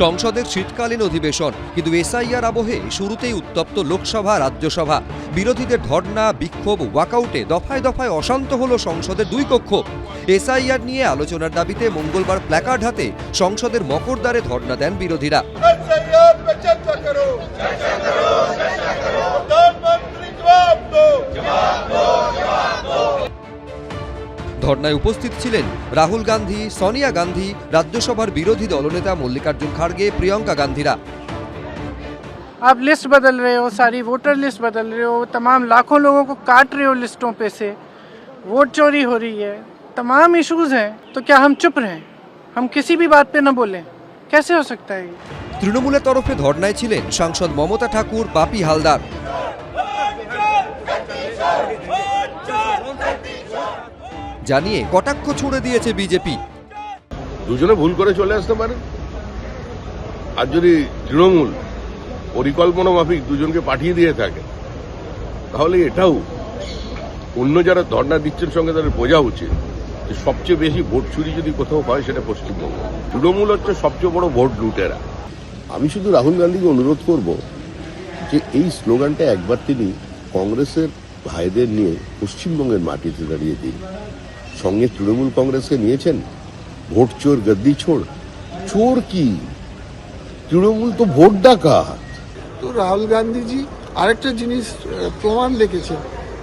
সংসদের শীতকালীন অধিবেশন, কিন্তু এসআইআর আবহে শুরুতেই উত্তপ্ত লোকসভা, রাজ্যসভা। বিরোধীদের ধর্না বিক্ষোভ, ওয়াকআউটে দফায় দফায় অশান্ত হল সংসদের দুই কক্ষ। এসআইআর নিয়ে আলোচনার দাবিতে মঙ্গলবার প্ল্যাকার্ড হাতে সংসদের মকরদ্বারে ধর্না দেন বিরোধীরা। ধর্নায় উপস্থিত ছিলেন রাহুল গান্ধী সোনিয়া গান্ধী রাজ্যসভার বিরোধী দলনেতা মল্লিকার্জুন খাড়গে প্রিয়ঙ্কা গান্ধীরা आप लिस्ट बदल रहे हो सारी वोटर लिस्ट बदल रहे हो तमाम लाखों लोगों को काट रहे हो लिस्टों पे से वोट चोरी हो रही है तमाम इश्यूज हैं तो क्या हम चुप रहें हम किसी भी बात पे न बोलें कैसे हो सकता है ये তৃণমূলের তরফে ধর্নায় ছিলেন সাংসদ মমতা ঠাকুর বাপি হালদার জানিয়ে কটাক্ষ ছুড়ে দিয়েছে বিজেপি। দুজনে ভুল করে চলে আসতে পারে। আর যদি তৃণমূল পরিকল্পনা মাফিক দুজনকে পাঠিয়ে দিয়ে থাকে তাহলে এটাও অন্য যারা ধর্ণা দিচ্ছেন সঙ্গে তাদের বোঝা উচিত যে সবচেয়ে বেশি ভোট চুরি যদি কোথাও হয় সেটা পশ্চিমবঙ্গ। তৃণমূল হচ্ছে সবচেয়ে বড় ভোট লুটেরা। আমি শুধু রাহুল গান্ধীকে অনুরোধ করব যে এই স্লোগানটা একবার তিনি কংগ্রেসের ভাইদের নিয়ে পশ্চিমবঙ্গের মাটিতে দাঁড়িয়ে দিন। সঙ্গে তৃণমূল কংগ্রেসকে নিয়েছেন? ভোট চোর, গদ্দি ছোড় চোর কি? তৃণমূল তো ভোট ডাকাত। তো রাহুল গান্ধীজি আরেকটা জিনিস প্রমাণ রেখেছেন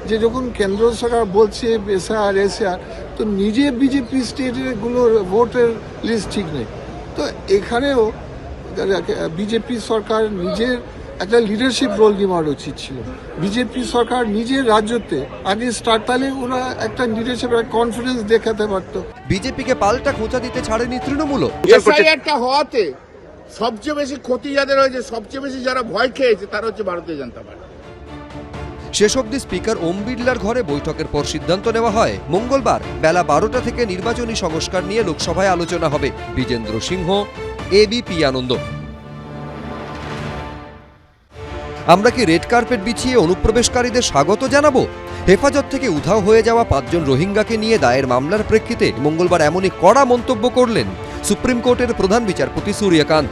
যে যখন কেন্দ্র সরকার বলছে এসআর এসআর, তো নিজে বিজেপি স্টেটেরগুলোর ভোটের লিস্ট ঠিক নেই। তো এখানেও বিজেপি সরকার নিজের একটা লিডারশিপ রোল নেওয়ার উচিত ছিল। বিজেপি সরকার নিজের রাজ্যতে আগে স্টার্ট তাহলে ওরা একটা লিডারশিপ কনফিডেন্স দেখাতে পারতো। বিজেপিকে পাল্টা খোঁচা দিতে ছাড়েনি তৃণমূলও। এসআইআরটা হওয়াতে সবচেয়ে বেশি ক্ষতি যাদের হয়েছে সবচেয়ে বেশি যারা ভয় খেয়েছে তারা হচ্ছে ভারতীয় জনতা পার্টি। শেষ অবধি স্পিকার ওম বিড়লার ঘরে বৈঠকের পর সিদ্ধান্ত নেওয়া হয় মঙ্গলবার বেলা বারোটা থেকে নির্বাচনী সংস্কার নিয়ে লোকসভায় আলোচনা হবে। বিজেন্দ্র সিংহ এবিপি আনন্দ। আমরা কি রেড কার্পেট বিছিয়ে অনুপ্রবেশকারীদের স্বাগত জানাব? হেফাজত থেকে উধাও হয়ে যাওয়া পাঁচজন রোহিঙ্গাকে নিয়ে দায়ের মামলার প্রেক্ষিতে মঙ্গলবার এমনই কড়া মন্তব্য করলেন সুপ্রিম কোর্টের প্রধান বিচারপতি সূর্যকান্ত।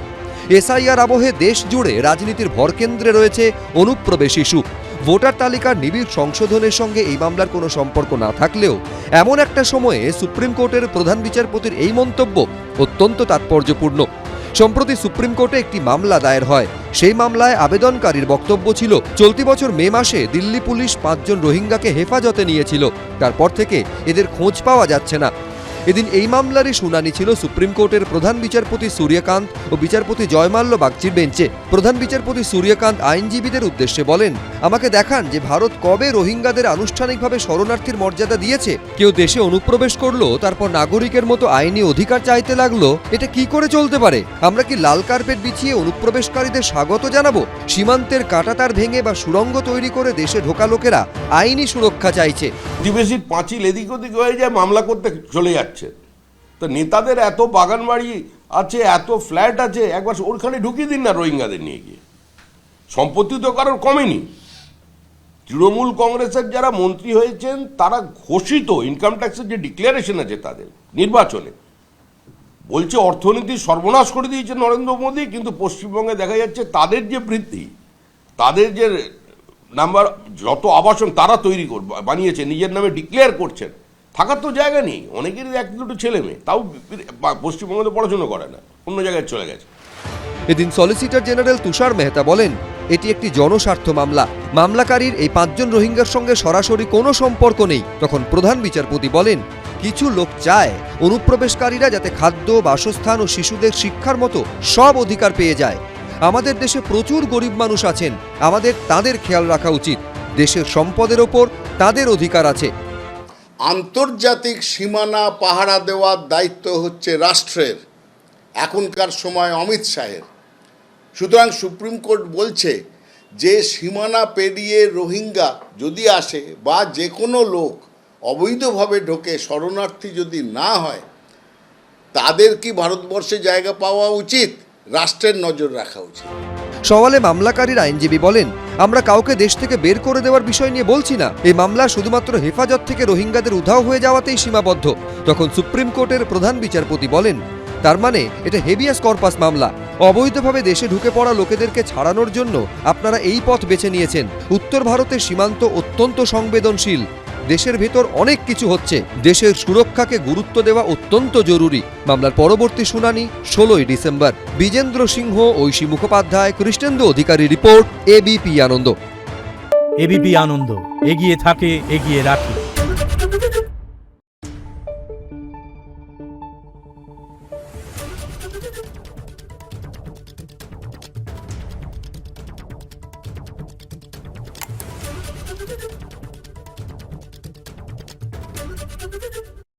এসআইআর আবহে দেশ জুড়ে রাজনীতির ভরকেন্দ্রে রয়েছে অনুপ্রবেশ ইস্যু। ভোটার তালিকার নিবিড় সংশোধনের সঙ্গে এই মামলার কোনো সম্পর্ক না থাকলেও এমন একটা সময়ে সুপ্রিম কোর্টের প্রধান বিচারপতির এই মন্তব্য অত্যন্ত তাৎপর্যপূর্ণ। সম্প্রতি সুপ্রিম কোর্টে একটি মামলা দায়ের হয়। সেই মামলায় আবেদনকারীর বক্তব্য ছিল, চলতি বছর মে মাসে দিল্লি পুলিশ পাঁচজন রোহিঙ্গাকে হেফাজতে নিয়েছিল। তারপর থেকে এদের খোঁজ পাওয়া যাচ্ছে না। এদিন এই মামলারই শুনানি ছিল সুপ্রিম কোর্টের প্রধান বিচারপতি সূর্যকান্ত ও বিচারপতি জয়মাল্য বাগচির বেঞ্চে। প্রধান বিচারপতি সূর্যকান্ত আইনজীবীদের উদ্দেশ্যে বলেন, আমাকে দেখান যে ভারত কবে রোহিঙ্গাদের আনুষ্ঠানিকভাবে শরণার্থীর মর্যাদা দিয়েছে। কেউ দেশে অনুপ্রবেশ করল, তারপর নাগরিকের মতো আইনি অধিকার চাইতে লাগল, এটা কি করে চলতে পারে? আমরা কি লাল কার্পেট বিছিয়ে অনুপ্রবেশকারীদের স্বাগত জানাব? সীমান্তের কাটাতার ভেঙে বা সুড়ঙ্গ তৈরি করে দেশে ঢোকা লোকেরা আইনি সুরক্ষা চাইছে। পাঁচিল এদিক ওদিক হয়ে যায়, মামলা করতে চলে যাচ্ছে। তো নেতাদের এত বাগান বাড়ি আছে, এত ফ্ল্যাট আছে, একবার ওরখানে ঢুকিয়ে দিন না রোহিঙ্গাদের নিয়ে গিয়ে। সম্পত্তি তো কারোর কমেনি। তৃণমূল কংগ্রেসের যারা মন্ত্রী হয়েছেন, তারা ঘোষিত ইনকাম ট্যাক্সের যে ডিক্লারেশন আছে তাদের, নির্বাচনে। বলছে অর্থনীতি সর্বনাশ করে দিয়েছে নরেন্দ্র মোদী, কিন্তু পশ্চিমবঙ্গে দেখা যাচ্ছে তাদের যে বৃদ্ধি, তাদের যে নাম্বার যত আবাসন তারা তৈরি কর বানিয়েছে, নিজের নামে ডিক্লেয়ার করছেন থাকার তো জায়গা নেই। অনেকেরই এক দুটো ছেলে মেয়ে। তাও পশ্চিমবঙ্গে পড়াশুনো করে না। অন্য জায়গায় চলে গেছে। এদিন সলিসিটর জেনারেল তুষার মেহতা বলেন, এটি একটি জনস্বার্থ মামলা। মামলাকারীর এই পাঁচজন রোহিঙ্গার সঙ্গে সরাসরি কোনো সম্পর্ক নেই। তখন প্রধান বিচারপতি বলেন, কিছু লোক চায় অনুপ্রবেশকারীরা যাতে খাদ্য, বাসস্থান ও শিশুদের শিক্ষার মতো সব অধিকার পেয়ে যায়। আমাদের দেশে প্রচুর গরিব মানুষ আছেন। আমাদের তাদের খেয়াল রাখা উচিত। দেশের সম্পদের ওপর তাদের অধিকার আছে। আন্তর্জাতিক সীমানা পাহারা দেওয়ার দায়িত্ব হচ্ছে রাষ্ট্রের, এখনকার সময় অমিত শাহের। সুতরাং সুপ্রিম কোর্ট বলছে যে সীমানা পেরিয়ে রোহিঙ্গা যদি আসে বা যে কোনো লোক অবৈধভাবে ঢোকে, শরণার্থী যদি না হয়, তাদের কি ভারতবর্ষে জায়গা পাওয়া উচিত? রাষ্ট্রের নজর রাখা উচিত। সওয়ালে মামলাকারীর আইনজীবী বলেন, আমরা কাউকে দেশ থেকে বের করে দেওয়ার বিষয় নিয়ে বলছি না। এই মামলা শুধুমাত্র হেফাজত থেকে রোহিঙ্গাদের উধাও হয়ে যাওয়াতেই সীমাবদ্ধ। তখন সুপ্রিম কোর্টের প্রধান বিচারপতি বলেন, তার মানে এটা হেভিয়াস কর্পাস মামলা। অবৈধভাবে দেশে ঢুকে পড়া লোকেদেরকে ছাড়ানোর জন্য আপনারা এই পথ বেছে নিয়েছেন। উত্তর ভারতের সীমান্ত অত্যন্ত সংবেদনশীল। দেশের ভেতর অনেক কিছু হচ্ছে। দেশের সুরক্ষাকে গুরুত্ব দেওয়া অত্যন্ত জরুরি। মামলার পরবর্তী শুনানি ষোলোই December. Bijendra Singh, Oishi Mukhopadhyay, Krishnendu Adhikari report ABP Ananda. ABP Ananda, এগিয়ে থাকে, এগিয়ে রাখে।